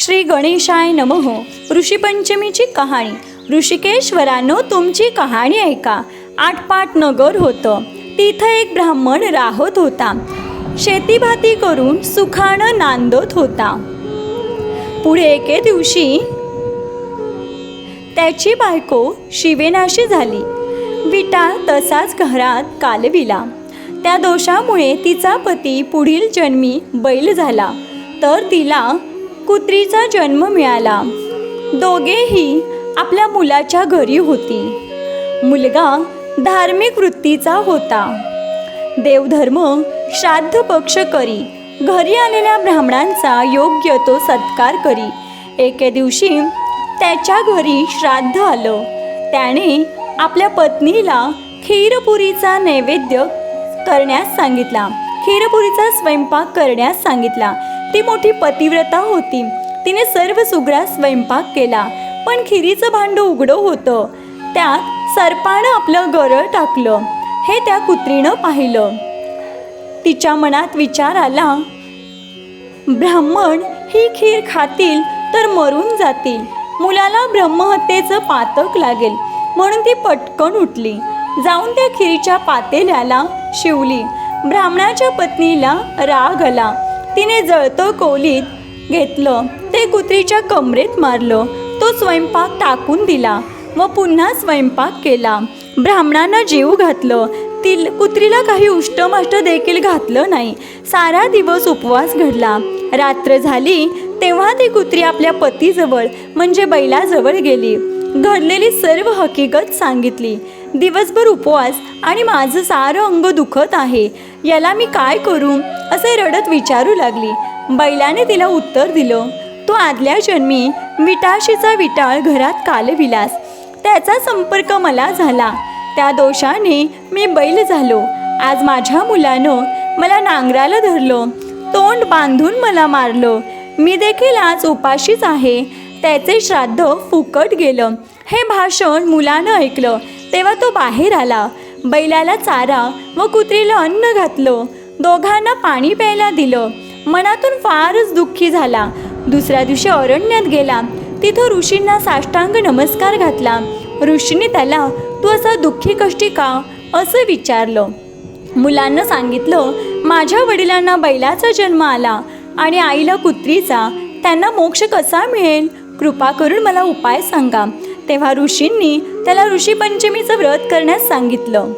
श्री गणेशाय नमः. ऋषीपंचमीची कहाणी. ऋषिकेश्वरांनो तुमची कहाणी ऐका. आठपाट नगर होतं. तिथं एक ब्राह्मण राहत होता. शेतीभाती करून सुखानं नांदत होता. पुढे एके दिवशी त्याची बायको शिवेनाशी झाली. विटा तसाच घरात कालविला. त्या दोषामुळे तिचा पती पुढील जन्मी बैल झाला. तर तिला कुत्रीचा जन्म मिळाला. दोघेही आपल्या मुलाच्या घरी होती. मुलगा धार्मिक वृत्तीचा होता. देवधर्म श्राद्ध पक्ष करी घरी आलेल्या ब्राह्मणांचा योग्य तो सत्कार करी. एके दिवशी त्याच्या घरी श्राद्ध आलं. त्याने आपल्या पत्नीला खीरपुरीचा नैवेद्य करण्यास सांगितला. खीरपुरीचा स्वयंपाक करण्यास सांगितला. ती मोठी पतिव्रता होती. तिने सर्व सुग्रास स्वयंपाक केला पण खिरीचं भांड उघडं होतं. त्यात सर्पानं आपलं गरळ टाकलं हे त्या कुत्रीनं पाहिलं. तिच्या मनात विचार आला ब्राह्मण ही खीर खातील तर मरून जातील. मुलाला ब्रह्महत्येचं पातक लागेल. म्हणून ती पटकन उठली. जाऊन त्या खिरीच्या पातेल्याला शिवली. ब्राह्मणाच्या पत्नीला राग आला. तिने जळतं कोलीत घेतलं. ते कुत्रीच्या कमरेत मारलं. तो स्वयंपाक टाकून दिला व पुन्हा स्वयंपाक केला. ब्राह्मणांना जीव घातलं. तिल कुत्रीला काही उष्टमाष्ट देखील घातलं नाही. सारा दिवस उपवास घडला. रात्र झाली तेव्हा ती कुत्री आपल्या पतीजवळ म्हणजे बैलाजवळ गेली. घडलेली सर्व हकीकत सांगितली. दिवसभर उपवास आणि माझं सारं अंग दुखत आहे. याला मी काय करू? असे रडत विचारू लागली. बैलाने तिला उत्तर दिलं तो आदल्या जन्मी विटाशीचा विटाळ घरात कालविलास. त्याचा संपर्क मला झाला. त्या दोषाने मी बैल झालो. आज माझ्या मुलानं मला नांगराला धरलो. तोंड बांधून मला मारलं. मी देखील आज उपाशीच आहे. त्याचे श्राद्ध फुकट गेलं. हे भाषण मुलानं ऐकलं. तेव्हा तो बाहेर आला. बैलाला चारा व कुत्रीला अन्न घातलं. दोघांना पाणी प्यायला दिलं. मनातून फारच दुःखी झाला. दुसऱ्या दिवशी अरण्यात गेला. तिथं ऋषींना साष्टांग नमस्कार घातला. ऋषीने त्याला तू असा दुःखी कष्टी का? असं विचारलं. मुलांना सांगितलं माझ्या वडिलांना बैलाचा जन्म आला आणि आईला कुत्रीचा. त्यांना मोक्ष कसा मिळेल? कृपा करून मला उपाय सांगा. तेव्हा ऋषींनी त्याला ऋषीपंचमीचं व्रत करण्यास सांगितलं.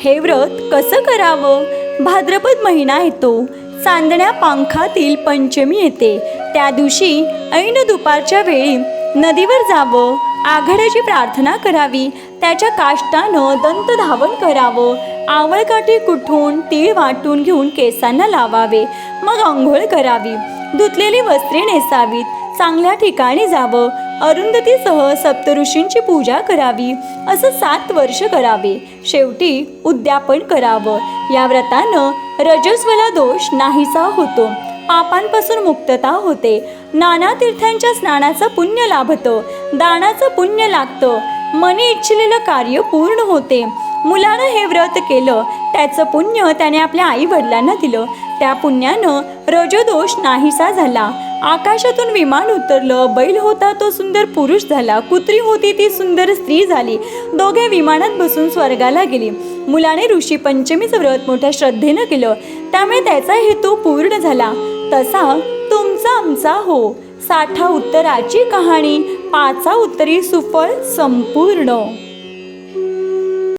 हे व्रत कसं करावं? भाद्रपद महिना येतो. चांदण्या पंखातील पंचमी येते. त्या दिवशी ऐन दुपारच्या वेळी नदीवर जावं आघाड्याची प्रार्थना करावी त्याच्या काष्टानं दंत धावण करावं आवळकाठी कुठून तीळ वाटून घेऊन केसांना लावावे मग आंघोळ करावी धुतलेली वस्त्रे नेसावीत चांगल्या ठिकाणी जावं अरुंधतीसह सप्तऋषींची पूजा करावी असं सात वर्ष करावे. शेवटी उद्यापन करावं. या व्रतानं रजस्वला दोष नाहीसा होतो. पापांपासून मुक्तता होते. नाना तीर्थांच्या स्नानाचं पुण्य लाभतं. दानाचं पुण्य लागतं. मनी इच्छिलेलं कार्य पूर्ण होते. मुलानं हे व्रत केलं. त्याचं पुण्य त्याने आपल्या आई वडिलांना दिलं. त्या पुण्यानं रजोदोष नाहीसा झाला. आकाशातून विमान उतरलं बैल होता तो सुंदर पुरुष झाला कुत्री होती ती सुंदर स्त्री झाली. दोघे विमानात बसून स्वर्गाला गेली. मुलाने ऋषी पंचमीचं व्रत मोठ्या श्रद्धेनं केलं. त्यामुळे त्याचा हेतू पूर्ण झाला. तसा तुमचा आमचा हो. साठा उत्तराची कहाणी पाचा उत्तरी सुफळ संपूर्ण.